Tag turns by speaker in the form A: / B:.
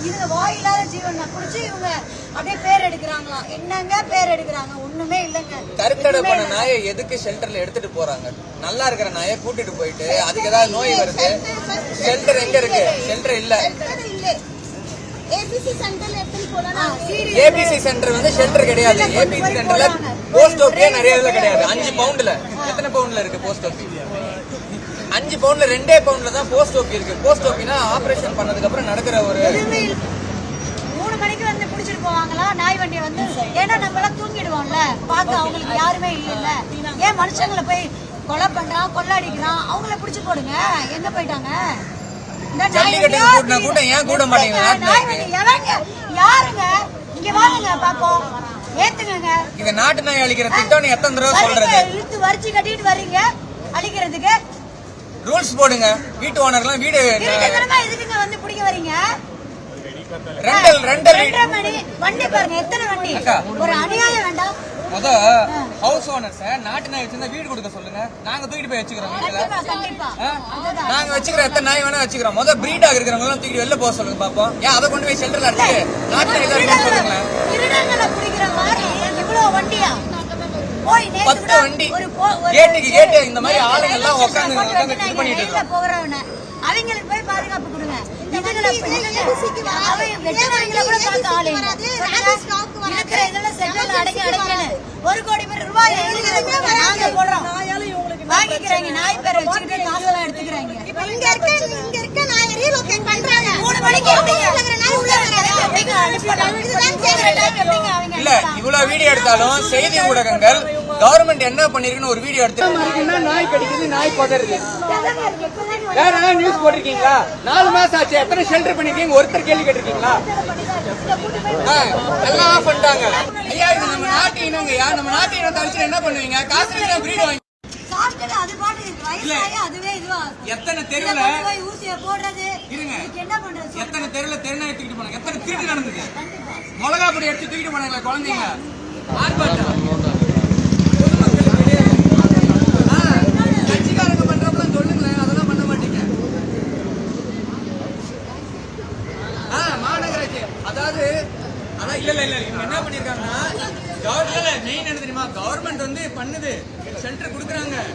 A: இதுங்க வாயில்லாத ஜீவன் குடிச்சு இவங்க அப்படியே பேர் எடுக்கிறாங்களாம் என்னங்க பேர் எடுக்கிறாங்க? ஒண்ணுமே இல்லைங்க. ஒண்ணுமே
B: பண்ண. நாயை எதுக்கு ஷெல்டர்ல எடுத்துட்டு போறாங்க? நல்லா இருக்கிற நாயை கூட்டிட்டு போயிட்டு அதுக்கு ஏதாவது நோய் வருது? ஷெல்டர் எங்க இருக்கு? ஷெல்டர் இல்ல.
C: ஏபிசி
B: சென்டர் வந்து ஷெல்டர் கிடையாது. ஏபிசி சென்டர்ல போஸ்ட் ஓபியே நிறைய இதுல கிடையாது. அஞ்சு பவுண்ட்ல எத்தனை பவுண்ட்ல இருக்கு போஸ்ட் ஓபி அஞ்சு பவுண்ட்ல ரெண்டே பவுண்ட்ல தான் போஸ்ட் ஓபி இருக்கு. போஸ்ட் ஓபினா ஆபரேஷன் பண்ணதுக்கு அப்புறம் நடக்கிற ஒரு.
A: மூணு மணிக்கு வந்து புடிச்சிட்டு போவாங்களா? நாய் வண்டியை வந்து ஏன்னா நம்ம எல்லாம் தூங்கிடுவோம்ல. பார்க்க அவங்களுக்கு யாருமே இல்லைல்ல. ஏன் மனுஷங்களை போய் கொலை பண்றான் கொள்ளடிக்கிறான்? அவங்கள புடிச்சு போடுங்க. எங்க போயிட்டாங்க? யாருங்க? இங்க வாங்க பாப்போம் ஏத்துங்க
B: இந்த நாட்டு நாய் அழிக்கிற திட்டம் எத்தனை தடவை சொல்றது?
A: இழுத்து வரிச்சு கட்டிட்டு வர்றீங்க. அழிக்கிறதுக்கு
B: ரூல்ஸ் போடுங்க. வீட்டு ஓனர்லாம் வீடு
A: எதுக்குங்க வந்து பிடிக்க வர்றீங்க
B: ரெண்டல் ரெண்டல்
A: ரெண்டரை மணி வண்டி பாருங்க எத்தனை வண்டி?
B: அக்கா.
A: ஒரு அநியாயம் வேண்டாம்.
B: முத ஹவுஸ் ஓனர்ஸ் நாட்டு நாய் வச்சிருந்தா வீடு கொடுக்க சொல்லுங்க. நாங்க தூக்கிட்டு போய் வச்சுக்கிறோம் நாங்க வச்சுக்கிற எத்தனை நாய் வேணா வச்சுக்கிறோம். முத பிரீடாக இருக்கிறவங்க எல்லாம் தூக்கிட்டு வெளில போக சொல்லுங்க பாப்போம். ஏன் அதை கொண்டு போய் ஷெல்டர்ல அடிச்சு நாட்டு நாய் சொல்லுங்களேன்
A: திருடங்களை பிடிக்கிற மாதிரி இவ்வளவு வண்டியா போய் நேத்து
B: பத்து வண்டி. கேட்டுக்கு கேட்டு இந்த மாதிரி ஆளுங்க எல்லாம் உட்கார்ந்து
A: போட்டு
B: இது பண்ணிட்டு
A: போகிறவன அவங்களுக்கு போய் பாதுகாப்பு கொடுங்க. ஒரு கோடி பேர் ரூபாய் எழுதுறதுக்கு நாங்க போடுறோம். வாங்கிக்கிறாங்க நாய் பேரை வச்சுக்கிட்டு காசெல்லாம் எடுத்துக்கிறாங்க.
C: இங்க இருக்க இங்க இருக்க நாய் ரீலோகேட் பண்றாங்க.
A: மூணு மணிக்கு
B: இல்ல? இவ்வளவு வீடியோ எடுத்தாலும் செய்தி ஊடகங்கள் கவர்மெண்ட் என்ன பண்ணிருக்குன்னு ஒரு வீடியோ எடுத்து
D: நாய் கடிக்குது நாய்
A: நீ
D: வேற ஏதாவது நியூஸ் போட்டிருக்கீங்களா? நாலு மாசம் ஆச்சு எத்தனை ஷெல்டர் பண்ணிருக்கீங்க? ஒருத்தர் கேள்வி கேட்டிருக்கீங்களா?
B: ஆ, எல்லாம் ஆஃப் பண்ணிட்டாங்க. ஐயா இது நம்ம நாட்டு இனங்கய்யா நம்ம நாட்டு இனத்தை அழிச்சு என்ன பண்ணுவீங்க? காசு பிரீடு வாங்கி எத்தனை தெருவுல இருங்க. எத்தனை தெருல தெருநாய் தூக்கிட்டு போனாங்க? எத்தனை திருட்டு நடந்தது? மிளகா பொடி எடுத்து தூக்கிட்டு போனாங்களா குழந்தைங்க. ஆர்ப்பாட்டம். அதாவது ஆனா இல்ல இல்ல இல்ல இவங்க என்ன பண்ணிருக்காங்கன்னா கவர்மெண்ட் மெயின் என்ன தெரியுமா? கவர்மெண்ட் வந்து பண்ணுது. சென்டர் கொடுக்குறாங்க.